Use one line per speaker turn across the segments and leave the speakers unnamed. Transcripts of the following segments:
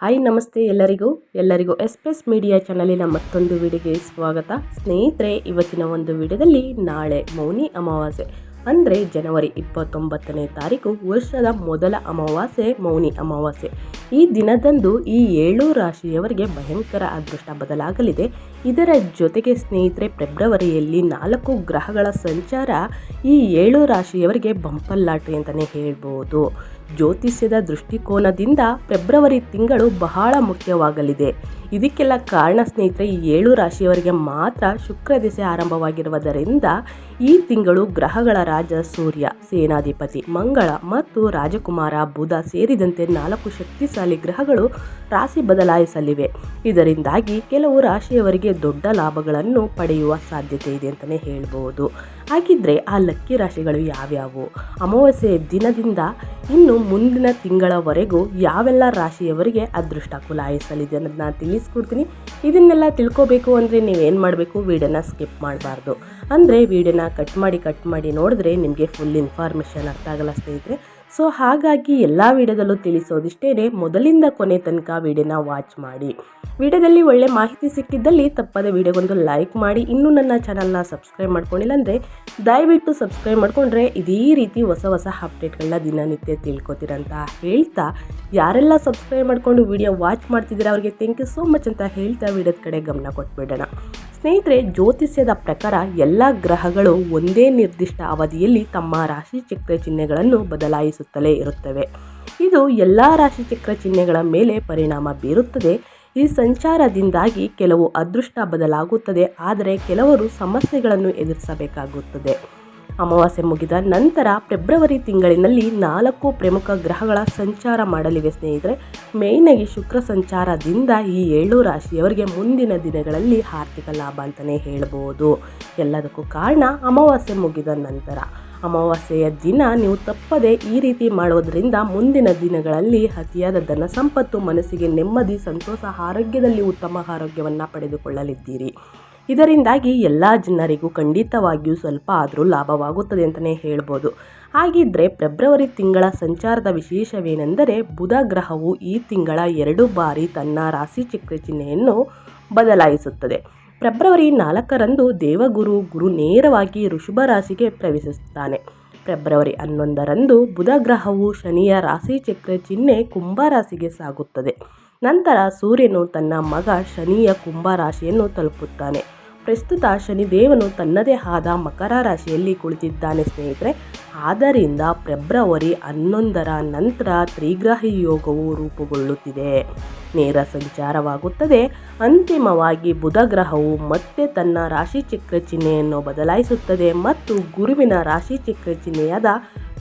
Hi, ನಮಸ್ತೆ ಎಲ್ಲರಿಗೂ. ಎಲ್ಲರಿಗೂ ಎಸ್ ಪಿ ಎಸ್ ಮೀಡಿಯಾ ಚಾನಲಿನ ಮತ್ತೊಂದು ವಿಡಿಯೋಗೆ ಸ್ವಾಗತ. ಸ್ನೇಹಿತರೆ, ಇವತ್ತಿನ ಒಂದು ವಿಡಿಯೋದಲ್ಲಿ ನಾಳೆ ಮೌನಿ ಅಮಾವಾಸ್ಯೆ, ಅಂದರೆ ಜನವರಿ ಇಪ್ಪತ್ತೊಂಬತ್ತನೇ ತಾರೀಕು, ವರ್ಷದ ಮೊದಲ ಅಮಾವಾಸ್ಯೆ, ಮೌನಿ ಅಮಾವಾಸ್ಯೆ. ಈ ದಿನದಂದು ಈ ಏಳು ರಾಶಿಯವರಿಗೆ ಭಯಂಕರ ಅದೃಷ್ಟ ಬದಲಾಗಲಿದೆ. ಇದರ ಜೊತೆಗೆ ಸ್ನೇಹಿತರೆ, ಫೆಬ್ರವರಿಯಲ್ಲಿ ನಾಲ್ಕು ಗ್ರಹಗಳ ಸಂಚಾರ ಈ ಏಳು ರಾಶಿಯವರಿಗೆ ಬಂಪಲ್ಲಾಟೆ ಅಂತಲೇ ಹೇಳ್ಬೋದು. ಜ್ಯೋತಿಷ್ಯದ ದೃಷ್ಟಿಕೋನದಿಂದ ಫೆಬ್ರವರಿ ತಿಂಗಳು ಬಹಳ ಮುಖ್ಯವಾಗಲಿದೆ. ಇದಕ್ಕೆಲ್ಲ ಕಾರಣ ಸ್ನೇಹಿತರೆ, ಈ ಏಳು ರಾಶಿಯವರಿಗೆ ಮಾತ್ರ ಶುಕ್ರ ದಿಸೆ ಆರಂಭವಾಗಿರುವುದರಿಂದ ಈ ತಿಂಗಳು ಗ್ರಹಗಳ ರಾಜ ಸೂರ್ಯ, ಸೇನಾಧಿಪತಿ, ಮಂಗಳ ಮತ್ತು ರಾಜಕುಮಾರ, ಬುಧ ಸೇರಿದಂತೆ ನಾಲ್ಕು ಶಕ್ತಿಶಾಲಿ ಗ್ರಹಗಳು ರಾಶಿ ಬದಲಾಯಿಸಲಿವೆ. ಇದರಿಂದಾಗಿ ಕೆಲವು ರಾಶಿಯವರಿಗೆ ದೊಡ್ಡ ಲಾಭಗಳನ್ನು ಪಡೆಯುವ ಸಾಧ್ಯತೆ ಇದೆ ಅಂತಲೇ ಹೇಳ್ಬೋದು. ಹಾಗಿದ್ರೆ ಆ ಲಕ್ಕಿ ರಾಶಿಗಳು ಯಾವ್ಯಾವು? ಅಮಾವಾಸ್ಯೆ ದಿನದಿಂದ ಇನ್ನು ಮುಂದಿನ ತಿಂಗಳವರೆಗೂ ಯಾವೆಲ್ಲ ರಾಶಿಯವರಿಗೆ ಅದೃಷ್ಟ ಕುಲಾಯಿಸಲಿದೆ ಅನ್ನೋದನ್ನ ತಿಳಿಸ್ಕೊಡ್ತೀನಿ. ಇದನ್ನೆಲ್ಲ ತಿಳ್ಕೊಬೇಕು ಅಂದರೆ ನೀವೇನು ಮಾಡಬೇಕು? ವೀಡಿಯೋನ ಸ್ಕಿಪ್ ಮಾಡಬಾರ್ದು. ಅಂದರೆ ವೀಡಿಯೋನ ಕಟ್ ಮಾಡಿ ಕಟ್ ಮಾಡಿ ನೋಡಿದ್ರೆ ನಿಮಗೆ ಫುಲ್ ಇನ್ಫಾರ್ಮೇಷನ್ ಅರ್ಥ ಆಗಲ್ಲ ಸ್ನೇಹಿತರೆ. ಸೊ ಹಾಗಾಗಿ ಎಲ್ಲ ವಿಡಿಯೋದಲ್ಲೂ ತಿಳಿಸೋದಿಷ್ಟೇ ಮೊದಲಿಂದ ಕೊನೆ ತನಕ ವಿಡಿಯೋನ ವಾಚ್ ಮಾಡಿ. ವಿಡಿಯೋದಲ್ಲಿ ಒಳ್ಳೆ ಮಾಹಿತಿ ಸಿಕ್ಕಿದ್ದಲ್ಲಿ ತಪ್ಪದೆ ವಿಡಿಯೋಗೊಂದು ಲೈಕ್ ಮಾಡಿ. ಇನ್ನೂ ನನ್ನ ಚಾನಲ್ನ ಸಬ್ಸ್ಕ್ರೈಬ್ ಮಾಡ್ಕೊಂಡಿಲ್ಲ ಅಂದರೆ ದಯವಿಟ್ಟು ಸಬ್ಸ್ಕ್ರೈಬ್ ಮಾಡಿಕೊಂಡ್ರೆ ಇದೇ ರೀತಿ ಹೊಸ ಹೊಸ ಅಪ್ಡೇಟ್ಗಳನ್ನ ದಿನನಿತ್ಯ ತಿಳ್ಕೊತೀರಂತ ಹೇಳ್ತಾ, ಯಾರೆಲ್ಲ ಸಬ್ಸ್ಕ್ರೈಬ್ ಮಾಡಿಕೊಂಡು ವಿಡಿಯೋ ವಾಚ್ ಮಾಡ್ತಿದ್ದೀರಾ ಅವರಿಗೆ ಥ್ಯಾಂಕ್ ಯು ಸೋ ಮಚ್ ಅಂತ ಹೇಳ್ತಾ ವಿಡಿಯೋದ ಕಡೆ ಗಮನ ಕೊಟ್ಬಿಡೋಣ. ಸ್ನೇಹಿತರೆ, ಜ್ಯೋತಿಷ್ಯದ ಪ್ರಕಾರ ಎಲ್ಲ ಗ್ರಹಗಳು ಒಂದೇ ನಿರ್ದಿಷ್ಟ ಅವಧಿಯಲ್ಲಿ ತಮ್ಮ ರಾಶಿ ಚಕ್ರ ಚಿಹ್ನೆಗಳನ್ನು ಬದಲಾಯಿಸುತ್ತಲೇ ಇರುತ್ತವೆ. ಇದು ಎಲ್ಲ ರಾಶಿ ಚಕ್ರ ಚಿಹ್ನೆಗಳ ಮೇಲೆ ಪರಿಣಾಮ ಬೀರುತ್ತದೆ. ಈ ಸಂಚಾರದಿಂದಾಗಿ ಕೆಲವು ಅದೃಷ್ಟ ಬದಲಾಗುತ್ತದೆ. ಆದರೆ ಕೆಲವರು ಸಮಸ್ಯೆಗಳನ್ನು ಎದುರಿಸಬೇಕಾಗುತ್ತದೆ. ಅಮಾವಾಸ್ಯೆ ಮುಗಿದ ನಂತರ ಫೆಬ್ರವರಿ ತಿಂಗಳಿನಲ್ಲಿ ನಾಲ್ಕು ಪ್ರಮುಖ ಗ್ರಹಗಳ ಸಂಚಾರ ಮಾಡಲಿವೆ ಸ್ನೇಹಿತರೆ. ಮೇಯ್ನಾಗಿ ಶುಕ್ರ ಸಂಚಾರದಿಂದ ಈ ಏಳು ರಾಶಿಯವರಿಗೆ ಮುಂದಿನ ದಿನಗಳಲ್ಲಿ ಆರ್ಥಿಕ ಲಾಭ ಅಂತಲೇ ಹೇಳ್ಬೋದು. ಎಲ್ಲದಕ್ಕೂ ಕಾರಣ ಅಮಾವಾಸ್ಯೆ ಮುಗಿದ ನಂತರ. ಅಮಾವಾಸ್ಯೆಯ ದಿನ ನೀವು ತಪ್ಪದೆ ಈ ರೀತಿ ಮಾಡುವುದರಿಂದ ಮುಂದಿನ ದಿನಗಳಲ್ಲಿ ಅತಿಯಾದ ಧನ ಸಂಪತ್ತು ಮನಸ್ಸಿಗೆ ನೆಮ್ಮದಿ, ಸಂತೋಷ, ಆರೋಗ್ಯದಲ್ಲಿ ಉತ್ತಮ ಆರೋಗ್ಯವನ್ನು ಪಡೆದುಕೊಳ್ಳಲಿದ್ದೀರಿ. ಇದರಿಂದಾಗಿ ಎಲ್ಲ ಜನರಿಗೂ ಖಂಡಿತವಾಗಿಯೂ ಸ್ವಲ್ಪ ಆದರೂ ಲಾಭವಾಗುತ್ತದೆ ಅಂತಲೇ ಹೇಳ್ಬೋದು. ಹಾಗಿದ್ದರೆ ಫೆಬ್ರವರಿ ತಿಂಗಳ ಸಂಚಾರದ ವಿಶೇಷವೇನೆಂದರೆ ಬುಧ ಗ್ರಹವು ಈ ತಿಂಗಳ ಎರಡು ಬಾರಿ ತನ್ನ ರಾಶಿ ಚಕ್ರ ಚಿಹ್ನೆಯನ್ನು ಬದಲಾಯಿಸುತ್ತದೆ. ಫೆಬ್ರವರಿ ನಾಲ್ಕರಂದು ದೇವಗುರು ಗುರು ನೇರವಾಗಿ ಋಷಭ ರಾಶಿಗೆ ಪ್ರವೇಶಿಸುತ್ತಾನೆ. ಫೆಬ್ರವರಿ ಹನ್ನೊಂದರಂದು ಬುಧ ಗ್ರಹವು ಶನಿಯ ರಾಶಿ ಚಕ್ರ ಚಿಹ್ನೆ ಕುಂಭ ರಾಶಿಗೆ ಸಾಗುತ್ತದೆ. ನಂತರ ಸೂರ್ಯನು ತನ್ನ ಮಗ ಶನಿಯ ಕುಂಭ ರಾಶಿಯನ್ನು ತಲುಪುತ್ತಾನೆ. ಪ್ರಸ್ತುತ ಶನಿದೇವನು ತನ್ನದೇ ಆದ ಮಕರ ರಾಶಿಯಲ್ಲಿ ಕುಳಿತಿದ್ದಾನೆ ಸ್ನೇಹಿತರೆ. ಆದ್ದರಿಂದ ಫೆಬ್ರವರಿ ಹನ್ನೊಂದರ ನಂತರ ತ್ರಿಗ್ರಹಿ ಯೋಗವು ರೂಪುಗೊಳ್ಳುತ್ತಿದೆ. ನೇರ ಸಂಚಾರವಾಗುತ್ತದೆ. ಅಂತಿಮವಾಗಿ ಬುಧ ಗ್ರಹವು ಮತ್ತೆ ತನ್ನ ರಾಶಿ ಚಿಕ್ಕ ಚಿಹ್ನೆಯನ್ನು ಬದಲಾಯಿಸುತ್ತದೆ ಮತ್ತು ಗುರುವಿನ ರಾಶಿ ಚಿಕ್ಕ ಚಿಹ್ನೆಯಾದ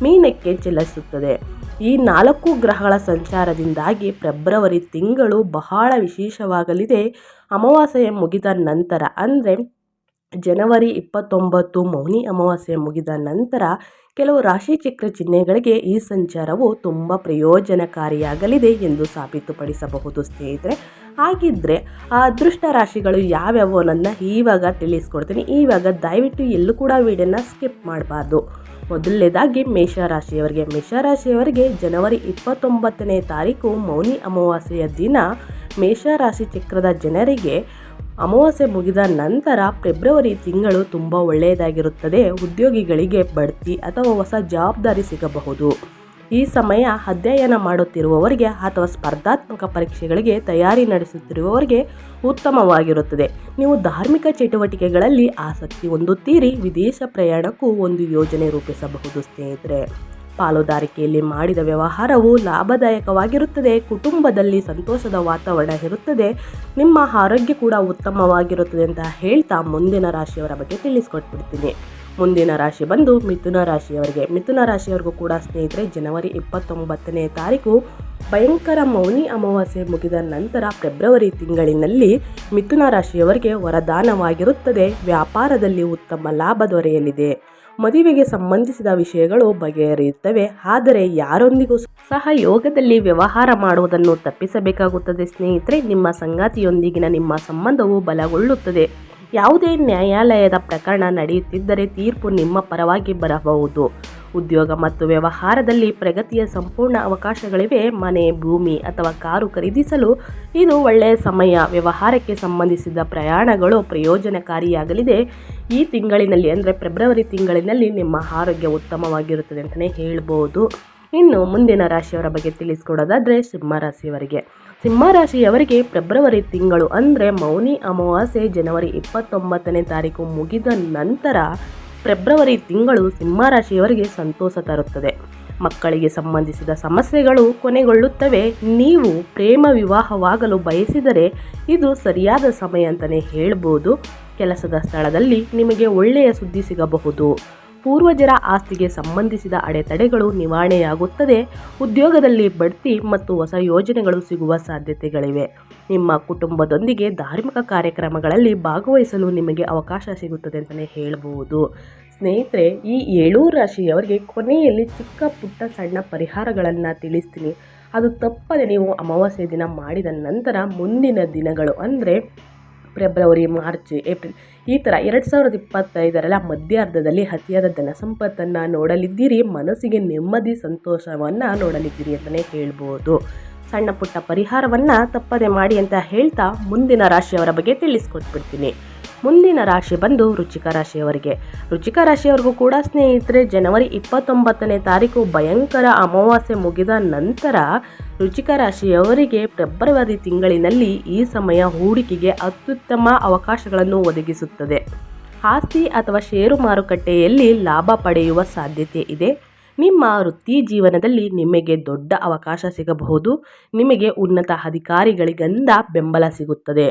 ಮೀನಕ್ಕೆ ಚಲಿಸುತ್ತದೆ. ಈ ನಾಲ್ಕು ಗ್ರಹಗಳ ಸಂಚಾರದಿಂದಾಗಿ ಫೆಬ್ರವರಿ ತಿಂಗಳು ಬಹಳ ವಿಶೇಷವಾಗಲಿದೆ. ಅಮಾವಾಸ್ಯೆ ಮುಗಿದ ನಂತರ ಅಂದರೆ ಜನವರಿ ಇಪ್ಪತ್ತೊಂಬತ್ತು ಮೌನಿ ಅಮಾವಾಸ್ಯೆ ಮುಗಿದ ನಂತರ ಕೆಲವು ರಾಶಿಚಕ್ರ ಚಿಹ್ನೆಗಳಿಗೆ ಈ ಸಂಚಾರವು ತುಂಬ ಪ್ರಯೋಜನಕಾರಿಯಾಗಲಿದೆ ಎಂದು ಸಾಬೀತುಪಡಿಸಬಹುದು ಸ್ನೇಹಿತರೆ. ಹಾಗಿದ್ದರೆ ಆ ಅದೃಷ್ಟ ರಾಶಿಗಳು ಯಾವ್ಯಾವು ಈವಾಗ ತಿಳಿಸ್ಕೊಡ್ತೀನಿ. ಈವಾಗ ದಯವಿಟ್ಟು ಎಲ್ಲೂ ಕೂಡ ವಿಡಿಯೋನ ಸ್ಕಿಪ್ ಮಾಡಬಾರ್ದು. ಮೊದಲನೇದಾಗಿ ಮೇಷರಾಶಿಯವರಿಗೆ. ಮೇಷರಾಶಿಯವರಿಗೆ ಜನವರಿ ಇಪ್ಪತ್ತೊಂಬತ್ತನೇ ತಾರೀಕು ಮೌನಿ ಅಮಾವಾಸ್ಯೆಯ ದಿನ. ಮೇಷರಾಶಿ ಚಕ್ರದ ಜನರಿಗೆ ಅಮಾವಾಸ್ಯೆ ಮುಗಿದ ನಂತರ ಫೆಬ್ರವರಿ ತಿಂಗಳು ತುಂಬ ಒಳ್ಳೆಯದಾಗಿರುತ್ತದೆ. ಉದ್ಯೋಗಿಗಳಿಗೆ ಬಡ್ತಿ ಅಥವಾ ಹೊಸ ಜವಾಬ್ದಾರಿ ಸಿಗಬಹುದು. ಈ ಸಮಯ ಅಧ್ಯಯನ ಮಾಡುತ್ತಿರುವವರಿಗೆ ಅಥವಾ ಸ್ಪರ್ಧಾತ್ಮಕ ಪರೀಕ್ಷೆಗಳಿಗೆ ತಯಾರಿ ನಡೆಸುತ್ತಿರುವವರಿಗೆ ಉತ್ತಮವಾಗಿರುತ್ತದೆ. ನೀವು ಧಾರ್ಮಿಕ ಚಟುವಟಿಕೆಗಳಲ್ಲಿ ಆಸಕ್ತಿ ಹೊಂದುತ್ತೀರಿ, ವಿದೇಶ ಪ್ರಯಾಣಕ್ಕೂ ಒಂದು ಯೋಜನೆ ರೂಪಿಸಬಹುದು ಸ್ನೇಹಿತರೆ. ಪಾಲುದಾರಿಕೆಯಲ್ಲಿ ಮಾಡಿದ ವ್ಯವಹಾರವು ಲಾಭದಾಯಕವಾಗಿರುತ್ತದೆ, ಕುಟುಂಬದಲ್ಲಿ ಸಂತೋಷದ ವಾತಾವರಣ ಇರುತ್ತದೆ, ನಿಮ್ಮ ಆರೋಗ್ಯ ಕೂಡ ಉತ್ತಮವಾಗಿರುತ್ತದೆ ಅಂತ ಹೇಳ್ತಾ ಮುಂದಿನ ರಾಶಿಯವರ ಬಗ್ಗೆ ತಿಳಿಸ್ಕೊಟ್ಬಿಡ್ತೀನಿ. ಮುಂದಿನ ರಾಶಿ ಬಂದು ಮಿಥುನ ರಾಶಿಯವರಿಗೆ. ಮಿಥುನ ರಾಶಿಯವರಿಗೂ ಕೂಡ ಸ್ನೇಹಿತರೆ, ಜನವರಿ ಇಪ್ಪತ್ತೊಂಬತ್ತನೇ ತಾರೀಕು ಭಯಂಕರ ಮೌನಿ ಅಮಾವಾಸ್ಯೆ ಮುಗಿದ ನಂತರ ಫೆಬ್ರವರಿ ತಿಂಗಳಿನಲ್ಲಿ ಮಿಥುನ ರಾಶಿಯವರಿಗೆ ವರದಾನವಾಗಿರುತ್ತದೆ. ವ್ಯಾಪಾರದಲ್ಲಿ ಉತ್ತಮ ಲಾಭ ದೊರೆಯಲಿದೆ. ಮದುವೆಗೆ ಸಂಬಂಧಿಸಿದ ವಿಷಯಗಳು ಬಗೆಹರಿಯುತ್ತವೆ. ಆದರೆ ಯಾರೊಂದಿಗೂ ಸಹ ಯೋಗದಲ್ಲಿ ವ್ಯವಹಾರ ಮಾಡುವುದನ್ನು ತಪ್ಪಿಸಬೇಕಾಗುತ್ತದೆ ಸ್ನೇಹಿತರೆ. ನಿಮ್ಮ ಸಂಗಾತಿಯೊಂದಿಗಿನ ನಿಮ್ಮ ಸಂಬಂಧವು ಬಲಗೊಳ್ಳುತ್ತದೆ. ಯಾವುದೇ ನ್ಯಾಯಾಲಯದ ಪ್ರಕರಣ ನಡೆಯುತ್ತಿದ್ದರೆ ತೀರ್ಪು ನಿಮ್ಮ ಪರವಾಗಿ ಬರಬಹುದು. ಉದ್ಯೋಗ ಮತ್ತು ವ್ಯವಹಾರದಲ್ಲಿ ಪ್ರಗತಿಯ ಸಂಪೂರ್ಣ ಅವಕಾಶಗಳಿವೆ. ಮನೆ, ಭೂಮಿ ಅಥವಾ ಕಾರು ಖರೀದಿಸಲು ಇದು ಒಳ್ಳೆಯ ಸಮಯ. ವ್ಯವಹಾರಕ್ಕೆ ಸಂಬಂಧಿಸಿದ ಪ್ರಯಾಣಗಳು ಪ್ರಯೋಜನಕಾರಿಯಾಗಲಿದೆ. ಈ ತಿಂಗಳಿನಲ್ಲಿ, ಅಂದರೆ ಫೆಬ್ರವರಿ ತಿಂಗಳಿನಲ್ಲಿ ನಿಮ್ಮ ಆರೋಗ್ಯ ಉತ್ತಮವಾಗಿರುತ್ತದೆ ಅಂತಲೇ ಹೇಳ್ಬೋದು. ಇನ್ನು ಮುಂದಿನ ರಾಶಿಯವರ ಬಗ್ಗೆ ತಿಳಿಸ್ಕೊಡೋದಾದರೆ ಸಿಂಹರಾಶಿಯವರಿಗೆ ಸಿಂಹರಾಶಿಯವರಿಗೆ ಫೆಬ್ರವರಿ ತಿಂಗಳು ಅಂದರೆ ಮೌನಿ ಅಮಾವಾಸ್ಯೆ ಜನವರಿ ಇಪ್ಪತ್ತೊಂಬತ್ತನೇ ತಾರೀಕು ಮುಗಿದ ನಂತರ ಫೆಬ್ರವರಿ ತಿಂಗಳು ಸಿಂಹರಾಶಿಯವರಿಗೆ ಸಂತೋಷ ತರುತ್ತದೆ. ಮಕ್ಕಳಿಗೆ ಸಂಬಂಧಿಸಿದ ಸಮಸ್ಯೆಗಳು ಕೊನೆಗೊಳ್ಳುತ್ತವೆ. ನೀವು ಪ್ರೇಮ ವಿವಾಹವಾಗಲು ಬಯಸಿದರೆ ಇದು ಸರಿಯಾದ ಸಮಯ ಅಂತಲೇ ಹೇಳ್ಬೋದು. ಕೆಲಸದ ಸ್ಥಳದಲ್ಲಿ ನಿಮಗೆ ಒಳ್ಳೆಯ ಸುದ್ದಿ ಸಿಗಬಹುದು. ಪೂರ್ವಜರ ಆಸ್ತಿಗೆ ಸಂಬಂಧಿಸಿದ ಅಡೆತಡೆಗಳು ನಿವಾರಣೆಯಾಗುತ್ತದೆ. ಉದ್ಯೋಗದಲ್ಲಿ ಬಡ್ತಿ ಮತ್ತು ಹೊಸ ಯೋಜನೆಗಳು ಸಿಗುವ ಸಾಧ್ಯತೆಗಳಿವೆ. ನಿಮ್ಮ ಕುಟುಂಬದೊಂದಿಗೆ ಧಾರ್ಮಿಕ ಕಾರ್ಯಕ್ರಮಗಳಲ್ಲಿ ಭಾಗವಹಿಸಲು ನಿಮಗೆ ಅವಕಾಶ ಸಿಗುತ್ತದೆ ಅಂತಲೇ ಹೇಳಬಹುದು ಸ್ನೇಹಿತರೆ, ಈ ಏಳೂ ರಾಶಿಯವರಿಗೆ ಕೊನೆಯಲ್ಲಿ ಚಿಕ್ಕ ಪುಟ್ಟ ಸಣ್ಣ ಪರಿಹಾರಗಳನ್ನು ತಿಳಿಸ್ತೀನಿ. ಅದು ತಪ್ಪದೆ ನೀವು ಅಮಾವಾಸ್ಯೆ ದಿನ ಮಾಡಿದ ನಂತರ ಮುಂದಿನ ದಿನಗಳು ಅಂದರೆ ಫೆಬ್ರವರಿ, ಮಾರ್ಚ್, ಏಪ್ರಿಲ್ ಈ ಥರ ಎರಡು ಸಾವಿರದ ಇಪ್ಪತ್ತೈದರಲ್ಲ ಮಧ್ಯಾರ್ಧದಲ್ಲಿ ಅತಿಯಾದ ಧನ ಸಂಪತ್ತನ್ನು ನೋಡಲಿದ್ದೀರಿ, ಮನಸ್ಸಿಗೆ ನೆಮ್ಮದಿ, ಸಂತೋಷವನ್ನು ನೋಡಲಿದ್ದೀರಿ ಅಂತಲೇ ಹೇಳ್ಬೋದು. ಸಣ್ಣ ಪುಟ್ಟ ಪರಿಹಾರವನ್ನು ತಪ್ಪದೆ ಮಾಡಿ ಅಂತ ಹೇಳ್ತಾ ಮುಂದಿನ ರಾಶಿಯವರ ಬಗ್ಗೆ ತಿಳಿಸ್ಕೊಟ್ಬಿಡ್ತೀನಿ. ಮುಂದಿನ ರಾಶಿ ಬಂದು ರುಚಿಕ ರಾಶಿಯವರಿಗೆ. ರುಚಿಕ ರಾಶಿಯವರಿಗೂ ಕೂಡ ಸ್ನೇಹಿತರೆ, ಜನವರಿ ಇಪ್ಪತ್ತೊಂಬತ್ತನೇ ತಾರೀಕು ಭಯಂಕರ ಅಮಾವಾಸ್ಯೆ ಮುಗಿದ ನಂತರ ರುಚಿಕ ರಾಶಿಯವರಿಗೆ ಫೆಬ್ರವರಿ ತಿಂಗಳಿನಲ್ಲಿ ಈ ಸಮಯ ಹೂಡಿಕೆಗೆ ಅತ್ಯುತ್ತಮ ಅವಕಾಶಗಳನ್ನು ಒದಗಿಸುತ್ತದೆ. ಆಸ್ತಿ ಅಥವಾ ಷೇರು ಮಾರುಕಟ್ಟೆಯಲ್ಲಿ ಲಾಭ ಪಡೆಯುವ ಸಾಧ್ಯತೆ ಇದೆ. ನಿಮ್ಮ ವೃತ್ತಿ ಜೀವನದಲ್ಲಿ ನಿಮಗೆ ದೊಡ್ಡ ಅವಕಾಶ ಸಿಗಬಹುದು. ನಿಮಗೆ ಉನ್ನತ ಅಧಿಕಾರಿಗಳಿಗಿಂದ ಬೆಂಬಲ ಸಿಗುತ್ತದೆ.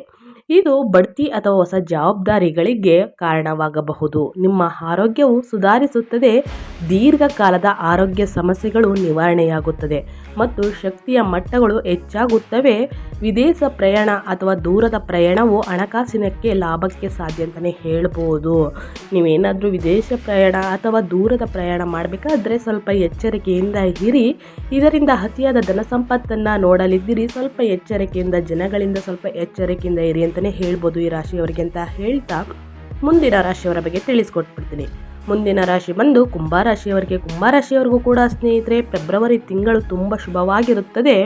ಇದು ಬಡ್ತಿ ಅಥವಾ ಹೊಸ ಜವಾಬ್ದಾರಿಗಳಿಗೆ ಕಾರಣವಾಗಬಹುದು. ನಿಮ್ಮ ಆರೋಗ್ಯವು ಸುಧಾರಿಸುತ್ತದೆ, ದೀರ್ಘಕಾಲದ ಆರೋಗ್ಯ ಸಮಸ್ಯೆಗಳು ನಿವಾರಣೆಯಾಗುತ್ತದೆ ಮತ್ತು ಶಕ್ತಿಯ ಮಟ್ಟಗಳು ಹೆಚ್ಚಾಗುತ್ತವೆ. ವಿದೇಶ ಪ್ರಯಾಣ ಅಥವಾ ದೂರದ ಪ್ರಯಾಣವು ಹಣಕಾಸಿನಕ್ಕೆ ಲಾಭಕ್ಕೆ ಸಾಧ್ಯ ಅಂತಲೇ ಹೇಳ್ಬೋದು. ನೀವೇನಾದರೂ ವಿದೇಶ ಪ್ರಯಾಣ ಅಥವಾ ದೂರದ ಪ್ರಯಾಣ ಮಾಡಬೇಕಾದ್ರೆ ಸ್ವಲ್ಪ ಎಚ್ಚರಿಕೆಯಿಂದ ಇರಿ. ಇದರಿಂದ ಅತಿಯಾದ ಧನ ಸಂಪತ್ತನ್ನು ನೋಡಲಿದ್ದೀರಿ. ಸ್ವಲ್ಪ ಎಚ್ಚರಿಕೆಯಿಂದ, ಜನಗಳಿಂದ ಸ್ವಲ್ಪ ಎಚ್ಚರಿಕೆಯಿಂದ ಇರಿ ಅಂತಲೇ ಹೇಳ್ಬೋದು ಈ ರಾಶಿಯವರಿಗೆ ಅಂತ ಹೇಳ್ತಾ ಮುಂದಿನ ರಾಶಿಯವರ ಬಗ್ಗೆ ತಿಳಿಸ್ಕೊಟ್ಬಿಡ್ತೀನಿ. ಮುಂದಿನ ರಾಶಿ ಬಂದು ಕುಂಭ ರಾಶಿಯವರಿಗೆ, ಕುಂಭ ರಾಶಿಯವರಿಗೂ ಕೂಡ ಸ್ನೇಹಿತರೆ, ಫೆಬ್ರವರಿ ತಿಂಗಳು ತುಂಬ ಶುಭವಾಗಿರುತ್ತದೆ.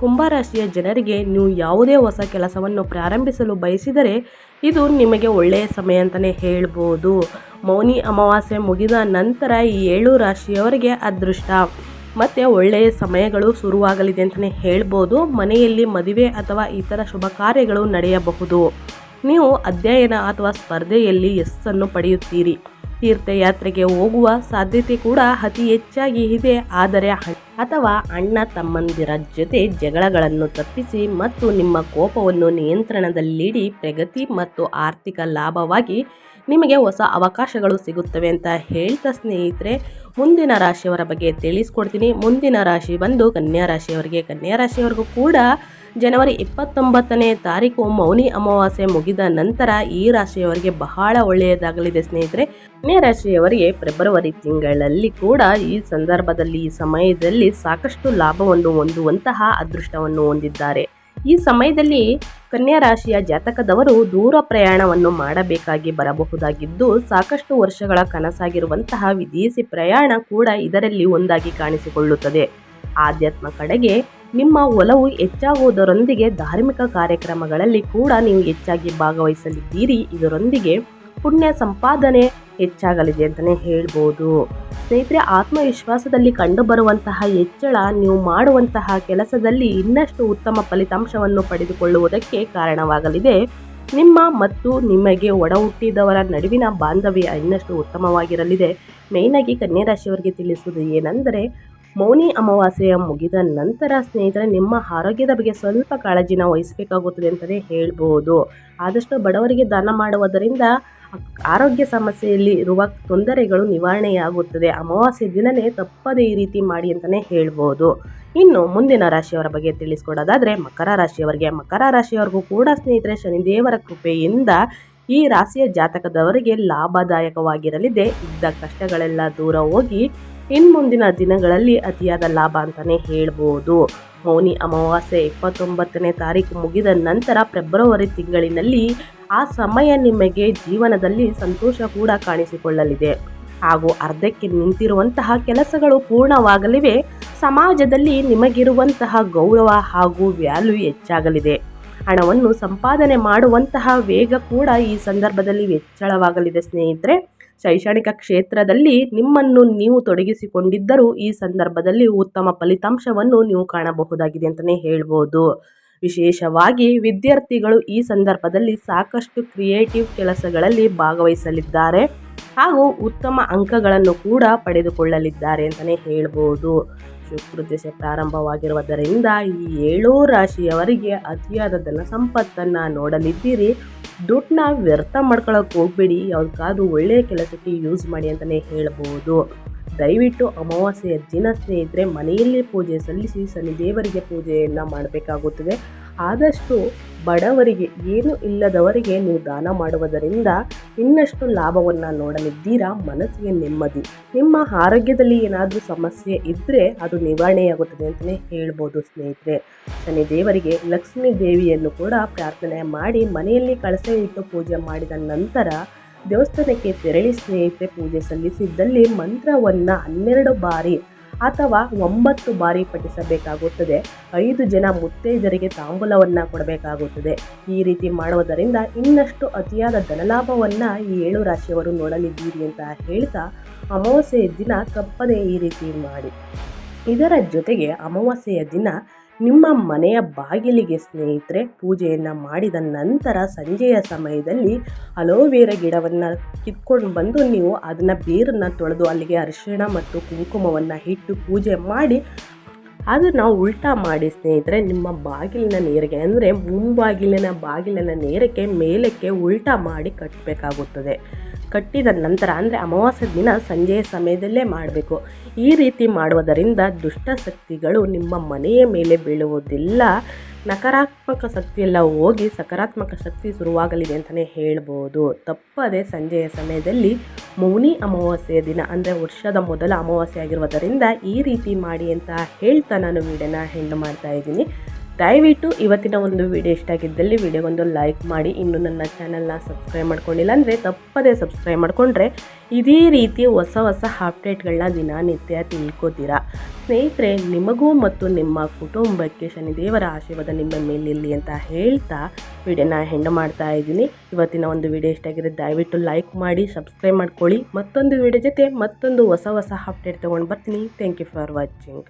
ಕುಂಭ ರಾಶಿಯ ಜನರಿಗೆ ನೀವು ಯಾವುದೇ ಹೊಸ ಕೆಲಸವನ್ನು ಪ್ರಾರಂಭಿಸಲು ಬಯಸಿದರೆ ಇದು ನಿಮಗೆ ಒಳ್ಳೆಯ ಸಮಯ ಅಂತಲೇ ಹೇಳ್ಬೋದು. ಮೌನಿ ಅಮಾವಾಸ್ಯೆ ಮುಗಿದ ನಂತರ ಈ ಏಳು ರಾಶಿಯವರಿಗೆ ಅದೃಷ್ಟ. ಮತ್ತು ಒಳ್ಳೆಯ ಸಮಯಗಳು ಶುರುವಾಗಲಿದೆ ಅಂತಲೇ ಹೇಳ್ಬೋದು. ಮನೆಯಲ್ಲಿ ಮದುವೆ ಅಥವಾ ಇತರ ಶುಭ ಕಾರ್ಯಗಳು ನಡೆಯಬಹುದು. ನೀವು ಅಧ್ಯಯನ ಅಥವಾ ಸ್ಪರ್ಧೆಯಲ್ಲಿ ಯಶಸ್ಸನ್ನು ಪಡೆಯುತ್ತೀರಿ. ತೀರ್ಥಯಾತ್ರೆಗೆ ಹೋಗುವ ಸಾಧ್ಯತೆ ಕೂಡ ಅತಿ ಹೆಚ್ಚಾಗಿ ಇದೆ. ಆದರೆ ಅಥವಾ ಅಣ್ಣ ತಮ್ಮಂದಿರ ಜೊತೆ ಜಗಳಗಳನ್ನು ತಪ್ಪಿಸಿ ಮತ್ತು ನಿಮ್ಮ ಕೋಪವನ್ನು ನಿಯಂತ್ರಣದಲ್ಲಿಡಿ, ಪ್ರಗತಿ ಮತ್ತು ಆರ್ಥಿಕ ಲಾಭವಾಗಿ ನಿಮಗೆ ಹೊಸ ಅವಕಾಶಗಳು ಸಿಗುತ್ತವೆ ಅಂತ ಹೇಳ್ತಾ ಸ್ನೇಹಿತರೆ, ಮುಂದಿನ ರಾಶಿಯವರ ಬಗ್ಗೆ ತಿಳಿಸ್ಕೊಡ್ತೀನಿ. ಮುಂದಿನ ರಾಶಿ ಬಂದು ಕನ್ಯಾ ರಾಶಿಯವರಿಗೆ. ಕನ್ಯಾ ರಾಶಿಯವರಿಗೂ ಕೂಡ ಜನವರಿ ಇಪ್ಪತ್ತೊಂಬತ್ತನೇ ತಾರೀಕು ಮೌನಿ ಅಮಾವಾಸ್ಯೆ ಮುಗಿದ ನಂತರ ಈ ರಾಶಿಯವರಿಗೆ ಬಹಳ ಒಳ್ಳೆಯದಾಗಲಿದೆ ಸ್ನೇಹಿತರೆ. ಕನ್ಯಾ ರಾಶಿಯವರಿಗೆ ಫೆಬ್ರವರಿ ತಿಂಗಳಲ್ಲಿ ಕೂಡ ಈ ಸಂದರ್ಭದಲ್ಲಿ, ಈ ಸಮಯದಲ್ಲಿ ಸಾಕಷ್ಟು ಲಾಭವನ್ನು ಹೊಂದುವಂತಹ ಅದೃಷ್ಟವನ್ನು ಹೊಂದಿದ್ದಾರೆ. ಈ ಸಮಯದಲ್ಲಿ ಕನ್ಯಾ ರಾಶಿಯ ಜಾತಕದವರು ದೂರ ಪ್ರಯಾಣವನ್ನು ಮಾಡಬೇಕಾಗಿ ಬರಬಹುದಾಗಿದ್ದು, ಸಾಕಷ್ಟು ವರ್ಷಗಳ ಕನಸಾಗಿರುವಂತಹ ವಿದೇಶಿ ಪ್ರಯಾಣ ಕೂಡ ಇದರಲ್ಲಿ ಒಂದಾಗಿ ಕಾಣಿಸಿಕೊಳ್ಳುತ್ತದೆ. ಆಧ್ಯಾತ್ಮ ಕಡೆಗೆ ನಿಮ್ಮ ಒಲವು ಹೆಚ್ಚಾಗುವುದರೊಂದಿಗೆ ಧಾರ್ಮಿಕ ಕಾರ್ಯಕ್ರಮಗಳಲ್ಲಿ ಕೂಡ ನೀವು ಹೆಚ್ಚಾಗಿ ಭಾಗವಹಿಸಲಿದ್ದೀರಿ. ಇದರೊಂದಿಗೆ ಪುಣ್ಯ ಸಂಪಾದನೆ ಹೆಚ್ಚಾಗಲಿದೆ ಅಂತಲೇ ಹೇಳ್ಬೋದು. ಸ್ನೇಹಿತರೆ, ಆತ್ಮವಿಶ್ವಾಸದಲ್ಲಿ ಕಂಡುಬರುವಂತಹ ಹೆಚ್ಚಳ, ನೀವು ಮಾಡುವಂತಹ ಕೆಲಸದಲ್ಲಿ ಇನ್ನಷ್ಟು ಉತ್ತಮ ಫಲಿತಾಂಶವನ್ನು ಪಡೆದುಕೊಳ್ಳುವುದಕ್ಕೆ ಕಾರಣವಾಗಲಿದೆ. ನಿಮ್ಮ ಮತ್ತು ನಿಮಗೆ ಒಡ ಹುಟ್ಟಿದವರ ನಡುವಿನ ಬಾಂಧವ್ಯ ಇನ್ನಷ್ಟು ಉತ್ತಮವಾಗಿರಲಿದೆ. ಮೇಯ್ನಾಗಿ ಕನ್ಯಾ ರಾಶಿಯವರಿಗೆ ತಿಳಿಸುವುದು ಏನೆಂದರೆ, ಮೌನಿ ಅಮಾವಾಸ್ಯೆಯ ಮುಗಿದ ನಂತರ ಸ್ನೇಹಿತರೆ, ನಿಮ್ಮ ಆರೋಗ್ಯದ ಬಗ್ಗೆ ಸ್ವಲ್ಪ ಕಾಳಜಿನ ವಹಿಸಬೇಕಾಗುತ್ತದೆ ಅಂತಲೇ ಹೇಳ್ಬೋದು. ಆದಷ್ಟು ಬಡವರಿಗೆ ದಾನ ಮಾಡುವುದರಿಂದ ಆರೋಗ್ಯ ಸಮಸ್ಯೆಯಲ್ಲಿ ಇರುವ ತೊಂದರೆಗಳು ನಿವಾರಣೆಯಾಗುತ್ತದೆ. ಅಮಾವಾಸ್ಯೆ ದಿನವೇ ತಪ್ಪದೇ ಈ ರೀತಿ ಮಾಡಿ ಅಂತಲೇ ಹೇಳ್ಬೋದು. ಇನ್ನು ಮುಂದಿನ ರಾಶಿಯವರ ಬಗ್ಗೆ ತಿಳಿಸ್ಕೊಡೋದಾದರೆ ಮಕರ ರಾಶಿಯವರಿಗೆ. ಮಕರ ರಾಶಿಯವರಿಗೂ ಕೂಡ ಸ್ನೇಹಿತರೆ ಶನಿದೇವರ ಕೃಪೆಯಿಂದ ಈ ರಾಶಿಯ ಜಾತಕದವರಿಗೆ ಲಾಭದಾಯಕವಾಗಿರಲಿದೆ. ಇದ್ದ ಕಷ್ಟಗಳೆಲ್ಲ ದೂರ ಹೋಗಿ ಇನ್ನು ಮುಂದಿನ ದಿನಗಳಲ್ಲಿ ಅತಿಯಾದ ಲಾಭ ಅಂತಲೇ ಹೇಳ್ಬೋದು. ಮೌನಿ ಅಮಾವಾಸ್ಯೆ ಇಪ್ಪತ್ತೊಂಬತ್ತನೇ ತಾರೀಕು ಮುಗಿದ ನಂತರ ಫೆಬ್ರವರಿ ತಿಂಗಳಿನಲ್ಲಿ ಆ ಸಮಯ ನಿಮಗೆ ಜೀವನದಲ್ಲಿ ಸಂತೋಷ ಕೂಡ ಕಾಣಿಸಿಕೊಳ್ಳಲಿದೆ. ಹಾಗೂ ಅರ್ಧಕ್ಕೆ ನಿಂತಿರುವಂತಹ ಕೆಲಸಗಳು ಪೂರ್ಣವಾಗಲಿವೆ. ಸಮಾಜದಲ್ಲಿ ನಿಮಗಿರುವಂತಹ ಗೌರವ ಹಾಗೂ ವ್ಯಾಲ್ಯೂ ಹೆಚ್ಚಾಗಲಿದೆ. ಹಣವನ್ನು ಸಂಪಾದನೆ ಮಾಡುವಂತಹ ವೇಗ ಕೂಡ ಈ ಸಂದರ್ಭದಲ್ಲಿ ಹೆಚ್ಚಳವಾಗಲಿದೆ ಸ್ನೇಹಿತರೆ. ಶೈಕ್ಷಣಿಕ ಕ್ಷೇತ್ರದಲ್ಲಿ ನಿಮ್ಮನ್ನು ನೀವು ತೊಡಗಿಸಿಕೊಂಡಿದ್ದರೂ ಈ ಸಂದರ್ಭದಲ್ಲಿ ಉತ್ತಮ ಫಲಿತಾಂಶವನ್ನು ನೀವು ಕಾಣಬಹುದಾಗಿದೆ ಅಂತಲೇ ಹೇಳ್ಬೋದು. ವಿಶೇಷವಾಗಿ ವಿದ್ಯಾರ್ಥಿಗಳು ಈ ಸಂದರ್ಭದಲ್ಲಿ ಸಾಕಷ್ಟು ಕ್ರಿಯೇಟಿವ್ ಕೆಲಸಗಳಲ್ಲಿ ಭಾಗವಹಿಸಲಿದ್ದಾರೆ ಹಾಗೂ ಉತ್ತಮ ಅಂಕಗಳನ್ನು ಕೂಡ ಪಡೆದುಕೊಳ್ಳಲಿದ್ದಾರೆ ಅಂತಲೇ ಹೇಳ್ಬೋದು. ಶುಕ್ರ ಪ್ರಾರಂಭವಾಗಿರುವುದರಿಂದ ಈ ಏಳೂ ರಾಶಿಯವರಿಗೆ ಅತಿಯಾದ ಧನ ಸಂಪತ್ತನ್ನು ನೋಡಲಿದ್ದೀರಿ. ದುಡ್ಡನ್ನ ವ್ಯರ್ಥ ಮಾಡ್ಕೊಳ್ಳೋಕೆ ಹೋಗ್ಬೇಡಿ. ಯಾವುದಕ್ಕಾದ್ರೂ ಒಳ್ಳೆಯ ಕೆಲಸಕ್ಕೆ ಯೂಸ್ ಮಾಡಿ ಅಂತಲೇ ಹೇಳ್ಬೋದು. ದಯವಿಟ್ಟು ಅಮಾವಾಸ್ಯೆಯ ದಿನ ಸ್ನೇಹಿತರೆ, ಮನೆಯಲ್ಲಿ ಪೂಜೆ ಸಲ್ಲಿಸಿ ಶನಿದೇವರಿಗೆ ಪೂಜೆಯನ್ನು ಮಾಡಬೇಕಾಗುತ್ತದೆ. ಆದಷ್ಟು ಬಡವರಿಗೆ ಏನು ಇಲ್ಲದವರಿಗೆ ನೀವು ದಾನ ಮಾಡುವುದರಿಂದ ಇನ್ನಷ್ಟು ಲಾಭವನ್ನು ನೋಡಲಿದ್ದೀರಾ? ಮನಸ್ಸಿಗೆ ನೆಮ್ಮದಿ. ನಿಮ್ಮ ಆರೋಗ್ಯದಲ್ಲಿ ಏನಾದರೂ ಸಮಸ್ಯೆ ಇದ್ದರೆ ಅದು ನಿವಾರಣೆಯಾಗುತ್ತದೆ ಅಂತಲೇ ಹೇಳ್ಬೋದು ಸ್ನೇಹಿತರೆ. ಶನಿ ದೇವರಿಗೆ ಲಕ್ಷ್ಮೀ ದೇವಿಯನ್ನು ಕೂಡ ಪ್ರಾರ್ಥನೆ ಮಾಡಿ ಮನೆಯಲ್ಲಿ ಕಳಸೆ ಇಟ್ಟು ಪೂಜೆ ಮಾಡಿದ ನಂತರ ದೇವಸ್ಥಾನಕ್ಕೆ ತೆರಳಿ ಸ್ನೇಹಿತರೆ ಪೂಜೆ ಸಲ್ಲಿಸಿದ್ದಲ್ಲಿ ಮಂತ್ರವನ್ನು ಹನ್ನೆರಡು ಬಾರಿ ಅಥವಾ ಒಂಬತ್ತು ಬಾರಿ ಪಠಿಸಬೇಕಾಗುತ್ತದೆ. ಐದು ಜನ ಮುತ್ತೈದರಿಗೆ ತಾಂಬೂಲವನ್ನು ಕೊಡಬೇಕಾಗುತ್ತದೆ. ಈ ರೀತಿ ಮಾಡುವುದರಿಂದ ಇನ್ನಷ್ಟು ಅತಿಯಾದ ಧನಲಾಭವನ್ನು ಈ ಏಳು ರಾಶಿಯವರು ನೋಡಲಿದ್ದೀರಿ ಅಂತ ಹೇಳ್ತಾ ಅಮಾವಾಸ್ಯೆಯ ದಿನ ತಪ್ಪದೇ ಈ ರೀತಿ ಮಾಡಿ. ಇದರ ಜೊತೆಗೆ ಅಮಾವಾಸ್ಯೆಯ ದಿನ ನಿಮ್ಮ ಮನೆಯ ಬಾಗಿಲಿಗೆ ಸ್ನೇಹಿತರೆ, ಪೂಜೆಯನ್ನು ಮಾಡಿದ ನಂತರ ಸಂಜೆಯ ಸಮಯದಲ್ಲಿ ಅಲೋವೇರ ಗಿಡವನ್ನು ಕಿತ್ಕೊಂಡು ಬಂದು ನೀವು ಅದನ್ನು ಬೇರನ್ನು ತೊಳೆದು ಅಲ್ಲಿಗೆ ಅರಿಶಿಣ ಮತ್ತು ಕುಂಕುಮವನ್ನು ಇಟ್ಟು ಪೂಜೆ ಮಾಡಿ ಅದನ್ನು ಉಲ್ಟಾ ಮಾಡಿ ಸ್ನೇಹಿತರೆ, ನಿಮ್ಮ ಬಾಗಿಲಿನ ನೇರಿಗೆ ಅಂದರೆ ಮುಂಬಾಗಿಲಿನ ಬಾಗಿಲಿನ ನೇರಕ್ಕೆ, ಮೇಲಕ್ಕೆ ಉಲ್ಟಾ ಮಾಡಿ ಕಟ್ಟಬೇಕಾಗುತ್ತದೆ ಕಟ್ಟಿದ ನಂತರ ಅಂದರೆ ಅಮಾವಾಸ್ಯ ದಿನ ಸಂಜೆಯ ಸಮಯದಲ್ಲೇ ಮಾಡಬೇಕು. ಈ ರೀತಿ ಮಾಡುವುದರಿಂದ ದುಷ್ಟಶಕ್ತಿಗಳು ನಿಮ್ಮ ಮನೆಯ ಮೇಲೆ ಬೀಳುವುದಿಲ್ಲ. ನಕಾರಾತ್ಮಕ ಶಕ್ತಿಯೆಲ್ಲ ಹೋಗಿ ಸಕಾರಾತ್ಮಕ ಶಕ್ತಿ ಶುರುವಾಗಲಿದೆ ಅಂತಲೇ ಹೇಳ್ಬೋದು. ತಪ್ಪದೆ ಸಂಜೆಯ ಸಮಯದಲ್ಲಿ ಮೌನಿ ಅಮಾವಾಸ್ಯೆಯ ದಿನ ಅಂದರೆ ವರ್ಷದ ಮೊದಲ ಅಮಾವಾಸ್ಯೆ ಆಗಿರುವುದರಿಂದ ಈ ರೀತಿ ಮಾಡಿ ಅಂತ ಹೇಳ್ತಾ ನಾನು ವೀಡಿಯೋನ ಹೆಣ್ಣು ಮಾಡ್ತಾ ಇದ್ದೀನಿ. ದಯವಿಟ್ಟು ಇವತ್ತಿನ ಒಂದು ವಿಡಿಯೋ ಇಷ್ಟ ಆಗಿದ್ದಲ್ಲಿ ವಿಡಿಯೋಗೊಂದು ಲೈಕ್ ಮಾಡಿ. ಇನ್ನು ನನ್ನ ಚಾನಲ್ನ ಸಬ್ಸ್ಕ್ರೈಬ್ ಮಾಡ್ಕೊಂಡಿಲ್ಲ ಅಂದರೆ ತಪ್ಪದೇ ಸಬ್ಸ್ಕ್ರೈಬ್ ಮಾಡಿಕೊಂಡ್ರೆ ಇದೇ ರೀತಿ ಹೊಸ ಹೊಸ ಅಪ್ಡೇಟ್ಗಳನ್ನ ದಿನನಿತ್ಯ ತಿಳ್ಕೋತೀರಾ. ಸ್ನೇಹಿತರೆ, ನಿಮಗೂ ಮತ್ತು ನಿಮ್ಮ ಕುಟುಂಬಕ್ಕೆ ಶನಿದೇವರ ಆಶೀರ್ವಾದ ನಿಮ್ಮ ಮೇಲಿರಲಿ ಅಂತ ಹೇಳ್ತಾ ವಿಡಿಯೋನ ಹೆಣ್ಣು ಮಾಡ್ತಾ ಇದ್ದೀನಿ. ಇವತ್ತಿನ ಒಂದು ವಿಡಿಯೋ ಇಷ್ಟ ಆಗಿದ್ರೆ ದಯವಿಟ್ಟು ಲೈಕ್ ಮಾಡಿ ಸಬ್ಸ್ಕ್ರೈಬ್ ಮಾಡ್ಕೊಳ್ಳಿ. ಮತ್ತೊಂದು ವಿಡಿಯೋ ಜೊತೆ ಮತ್ತೊಂದು ಹೊಸ ಹೊಸ ಅಪ್ಡೇಟ್ ತೊಗೊಂಡು ಬರ್ತೀನಿ. Thank you for watching